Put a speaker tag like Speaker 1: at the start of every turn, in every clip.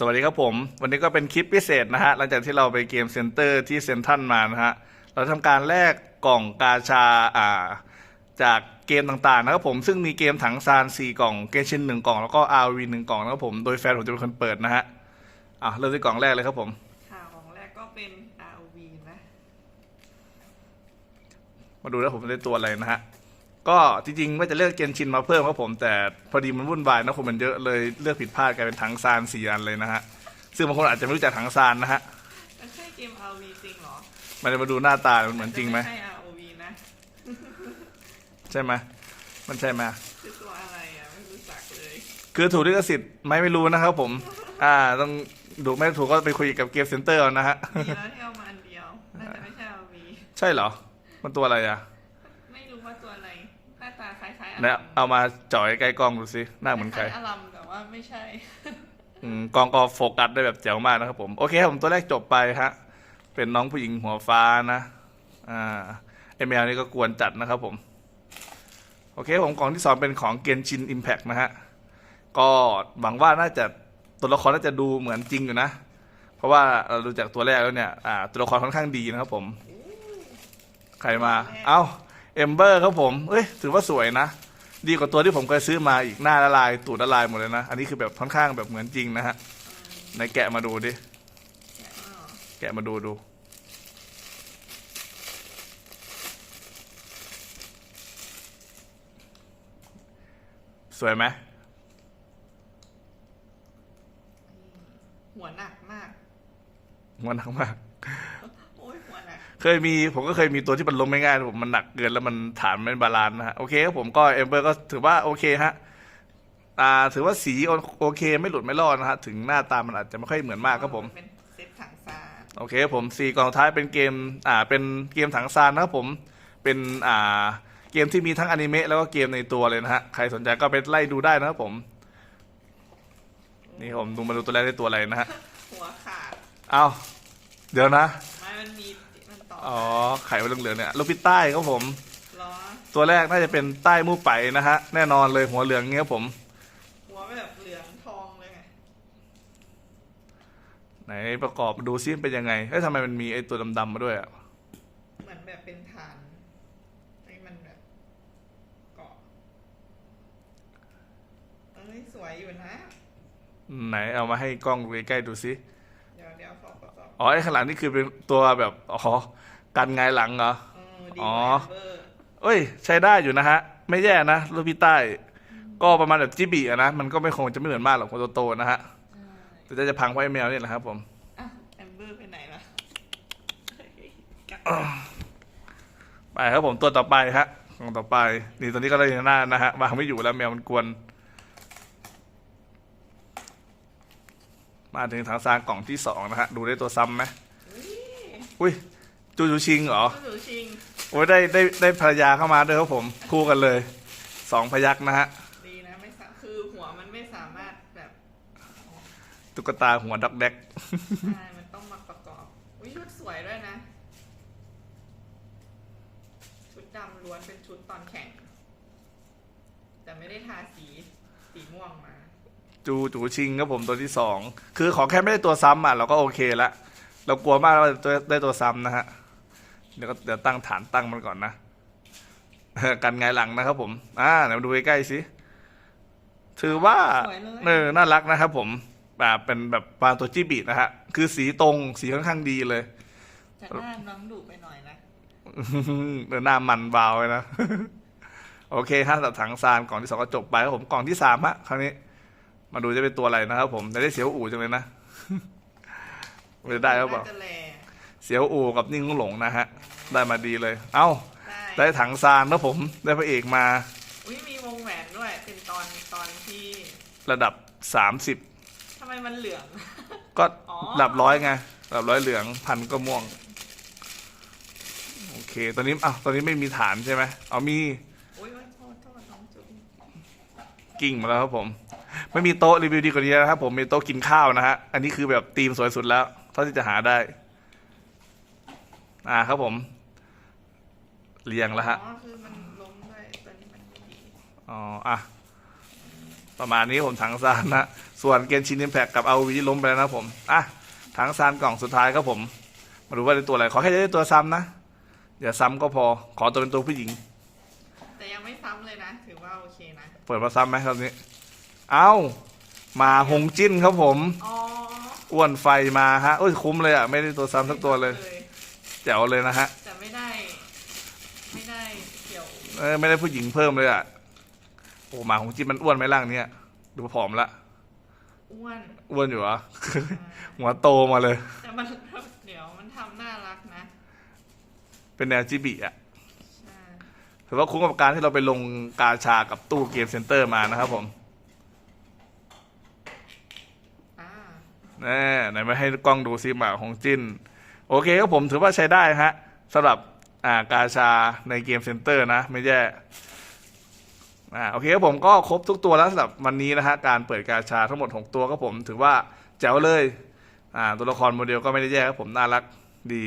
Speaker 1: สวัสดีครับผม วันนี้ก็เป็นคลิปพิเศษนะฮะ หลังจากที่เราไปเกมเซ็นเตอร์ที่เซ็นทรัลมานะฮะ เราทำการแลกกล่องกาชาอ่าจากเกมต่างๆนะครับผมซึ่งมีเกมถังซาน4กล่องเกชิน1กล่องแล้วก็ RV 1กล่องนะครับผมโดยแฟนผมจะเป็นคนเปิดนะฮะอะเริ่มที่กล่องแรกเลยครับผม
Speaker 2: ข่าวของแรกก็เป็น ROV นะ
Speaker 1: มาดูแล้วผมได้ตัวอะไรนะฮะ ก็จริงๆว่าจะเลือกเกนชินมาเพิ่มครับผม แต่พอดีมันวุ่นวายนะคนมันเยอะเลยเลือกผิดพลาดกลายเป็นถังซานสี่อันเลยนะฮะซึ่งบางคนอาจจะไม่รู้จักถังซานนะฮะ
Speaker 2: มันใช่เกม ROV จริงเหรอ
Speaker 1: มันจะมาดูหน้าตามันเหมือนจริงไหม
Speaker 2: ใช่ ROV นะ
Speaker 1: ใช่ไหมมันใช่ไหม
Speaker 2: คือตัวอะไรอะไม่รู้จักเลย
Speaker 1: คือถูกลิขสิทธิ์ไหม่ไม่รู้นะครับผม อ่าต้องดูไม่ถูกก็ไปคุยกับเกมเซ็นเตอร์เอานะฮะ
Speaker 2: ดีแล้วที่เอามาอันเดียวน่าจะไม่ใช่ ROV
Speaker 1: ใช่เหรอ มันตัวอะไรอะ นี่ย
Speaker 2: ลัม
Speaker 1: เอามาจ่อยใกล้กล้องดูสิหน้าเหมือนใคร
Speaker 2: ล้ายๆอลัมแต่ว่าไม่ใช่
Speaker 1: อืมกล้องก็โฟกัสได้แบบแจ๋วมากนะครับผม โอเคครับผมตัวแรกจบไปฮะ เป็นน้องผู้หญิงหัวฟ้านะ อ่าเอมลนี่ก็กวนจัดนะครับผม โอเคผมกล่องที่สองเป็นของเกนชินอิมแพ t นะฮะ ก็หวังว่าน่าจะตัวละครน่าจะดูเหมือนจริงอยู่นะ เพราะว่าเราดูจากตัวแรกแล้วเนี่ย อ่า ตัวละครค่อนข้างดีนะครับผม ใครมา เอ้า เอมเบอร์ครับผม เอ้ย ถือว่าสวยนะ ดีกว่าตัวที่ผมเคยซื้อมาอีกหน้าละลาย ตูดละลายหมดเลยนะ อันนี้คือแบบค่อนข้างแบบเหมือนจริงนะฮะไหนแกะมาดูดิ แกะมาดูดู สวยไหม
Speaker 2: หัวหนักมาก
Speaker 1: มันหนักมาก
Speaker 2: โอ้ยหัวหนัก
Speaker 1: เคยมีผมก็เคยมีตัวที่มันล้มไม่ง่ายผมมันหนักเกินแล้วมันฐานไม่บาลานซ์นะฮะโอเคครับผมก็เอมเบอร์ก็ถือว่าโอเคฮะอ่าถือว่าสีโอเคไม่หลุดไม่รอดนะฮะถึงหน้าตามันอาจจะไม่ค่อยเหมือนมากครับผม
Speaker 2: เป็นเซตถังซาน
Speaker 1: โอเคครับผมสี่กล่องท้ายเป็นเกมอ่าเป็นเกมถังซานนะครับผมเป็นอ่าเกมที่มีทั้งอนิเมะแล้วก็เกมในตัวเลยนะฮะใครสนใจก็ไปไล่ดูได้นะครับผม นี่ผมดูมาดูตัวแรกได้ตัวอะไรนะฮะ
Speaker 2: หัวขาด
Speaker 1: เอาเดี๋ยวนะ
Speaker 2: ไม้มันมีมันต่ อ
Speaker 1: อ๋อ ไข่มันเหลืองๆเนี่ย ลูกพี่ใต้ครับผม
Speaker 2: ล้อ
Speaker 1: ตัวแรกน่าจะเป็นใต้มู่ไปนะฮะ แน่นอนเลยหัวเหลืองเงี้ยผม
Speaker 2: หัวแบบเหลืองทองเลยไง
Speaker 1: ไหนประกอบดูซิมันเป็นยังไงเฮ้ยทำไมมันมีไอ้ตัวดำๆมาด้วยอะ
Speaker 2: เหมือนแบบเป็นฐานให้มันแบบเกาะเอ้ยสวยอยู่นะ
Speaker 1: ไหนเอามาให้กล้องดูใกล้ๆดูซิ
Speaker 2: เดี๋ยวเดี๋ยวขอประก อบ
Speaker 1: อ๋อไอ้ข้างหลังนี่คือเป็นตัวแบบอ๋อกันไงายหลังเหรอ
Speaker 2: เออดี
Speaker 1: อ๋อ
Speaker 2: เบอร์
Speaker 1: เอ้ย ใช้ได้อยู่นะฮะ ไม่แย่นะลูกพี่ใต้ ก็ประมาณแบบจิบีอะนะ มันก็ไม่คงจะไม่เหมือนมากหรอกคนโตๆนะฮะ
Speaker 2: ใช่
Speaker 1: แต่จะพังเพราะไอ้แมวนี่แหละครับ ผม
Speaker 2: อะแอมเบอร์ไปไหนล่ะเฮ้ยกลับ
Speaker 1: ไปครับผมตัวต่อไปฮะของต่อไป นี่ตัวนี้ก็เลยหน้านะฮะวางไม่อยู่แล้วแมวมันกวน มาถึงทางซางกล่องที่สองนะฮะ ดูได้ตัวซ้ำไหม
Speaker 2: อุ้ย
Speaker 1: อุ้ยจูจูชิงเหรอ
Speaker 2: ก็หนูชิง
Speaker 1: โอ้ยได้ได้ได้ภรรยาเข้ามาด้วยครับผมคู่กันเลยสองพยักนะฮะ
Speaker 2: ดีนะไม่สาคือหัวมันไม่สามารถแบบ
Speaker 1: ตุ๊กตาหัวดักแดก
Speaker 2: ใช่มันต้องมาประกอบอุ้ยชุดสวยด้วยนะ ชุดดำล้วนเป็นชุดตอนแข่ง แต่ไม่ได้ทาสีสีม่วงมา
Speaker 1: จูจูชิงครับผมตัวที่สองคือขอแค่ไม่ได้ตัวซ้ำอะเราก็โอเคละเรากลัวมากว่าจะได้ตัวซ้ำนะฮะเดี๋ยวก็เดี๋ยวตั้งฐานตั้งมันก่อนนะกันไงายหลังนะครับผมอ่าเดี๋ยวดูใกล้ๆสิถือว่า
Speaker 2: สวยเลย
Speaker 1: เออน่ารักนะครับผมแบบเป็นแบบปลาตัวจิบินะฮะคือสีตรงสีค่อนข้างดีเลย
Speaker 2: จะหน้าน้องดุไปหน่อยนะ
Speaker 1: เดินหน้ามันบาวเลยนะโอเคฮะสำหรับถังซานกล่องที่สองก็จบไปครับผมกล่องที่สามฮะคราวนี้ มาดูจะเป็นตัวอะไรนะครับผมแต่ได้เสียวอู่จังเลยนะไม่ได้หรือเปล่า
Speaker 2: น่จะแล
Speaker 1: เสียวอู่กับนิ่งหลงนะฮะ ได้มาดีเลย เอ้า
Speaker 2: ได้
Speaker 1: ได้ถังซานนะผม ได้พระเอกมา
Speaker 2: อุ้ยมีวงแหวนด้วย เป็นตอนตอนที่
Speaker 1: ระดับสามสิบ
Speaker 2: ทำไมมันเหลือง
Speaker 1: ก็
Speaker 2: อ๋อ
Speaker 1: ระดับร้อยไงระดับร้อยเหลืองพันก็ม่วง โอเค ตอนนี้อ้าวตอนนี้ไม่มีฐานใช่ไหม เอามี
Speaker 2: อุ้ยโทษโทษน้องจุ๊บ
Speaker 1: กิ่งมาแล้วครับผม ไม่มีโต๊ะรีวิวดีกว่านี้นะครับผมมีโต๊ะกินข้าวนะฮะอันนี้คือแบบธีมสวยสุดแล้วเท่าที่จะหาได้ อ่าครับผม เรียงแล้วฮะ
Speaker 2: อ๋อคือมันล้มด้วยตัวนี้มันไม่ดี
Speaker 1: อ๋ออะประมาณนี้ผมถังซานนะส่วนเกนชิน i ิมแพกกับเอาวีล้มไปแล้วนะครับผมอะทั้งซานกล่องสุดท้ายครับผม มาดูว่าได้ตัวอะไรขอแค่ได้ตัวซ้ำนะอย่าซ้ำก็พอขอตัวเป็นตัวผู้หญิง
Speaker 2: แต่ยังไม่ซ้ำเลยนะ ถือว่าโอเคนะ
Speaker 1: เปิดมาซ้ำไหมครับนี้ เอ้ามาหงจิ้นครับผม
Speaker 2: อ๋อ
Speaker 1: อ้วนไฟมาฮะโอ้ยคุ้มเลยอะไม่ได้ตัวซ้ำสักตัวเลยแจ๋วเลยนะฮะ
Speaker 2: แต่ไม่ได้ ไม่ได้เกี่ยว
Speaker 1: เออไม่ได้ผู้หญิงเพิ่มเลยอะโอ้หมาหงจิ้นมันอ้วนไหมร่างเนี้ยดูผอมละ
Speaker 2: อ้วน
Speaker 1: อ้วนอยู่เหรอ
Speaker 2: อ่า
Speaker 1: หัวโตมาเลย
Speaker 2: แต่มันเดี๋ยวมันทำน่ารักนะ
Speaker 1: เป็นแนวจิบิอะ
Speaker 2: ใช่
Speaker 1: ถือว่าคุ้มกับการที่เราไปลงกาชากับตู้เกมเซ็นเตอร์มานะครับผม
Speaker 2: อ่า
Speaker 1: น่ไหนมาให้กล้องดูซิหมาของจิ้นโอเคครับผมถือว่าใช้ได้ฮะสำหรับอ่ากาชาในเกมเซ็นเตอร์นะ ไม่แย่อ่าโอเคครับผมก็ครบทุกตัวแล้วสำหรับวันนี้นะฮะการเปิดกาชาทั้งหมด 6 ตัวครับผมถือว่าแจ๋วเลยอ่าตัวละครโมเดลก็ไม่ได้แย่ครับผมน่ารักดี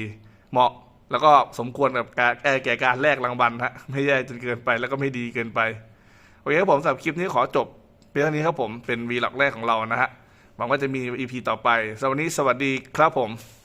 Speaker 1: เหมาะแล้วก็สมควรกับการแก่แก่การแลกรางวัลฮะไม่แย่จนเกินไปแล้วก็ไม่ดีเกินไปโอเคครับผมสำหรับคลิปนี้ขอจบเพียงเท่านี้ครับผมเป็นวีล็อกแรกของเรานะฮะ หวังว่าจะมี EP ต่อไปสำหรับวันนี้สวัสดีครับผม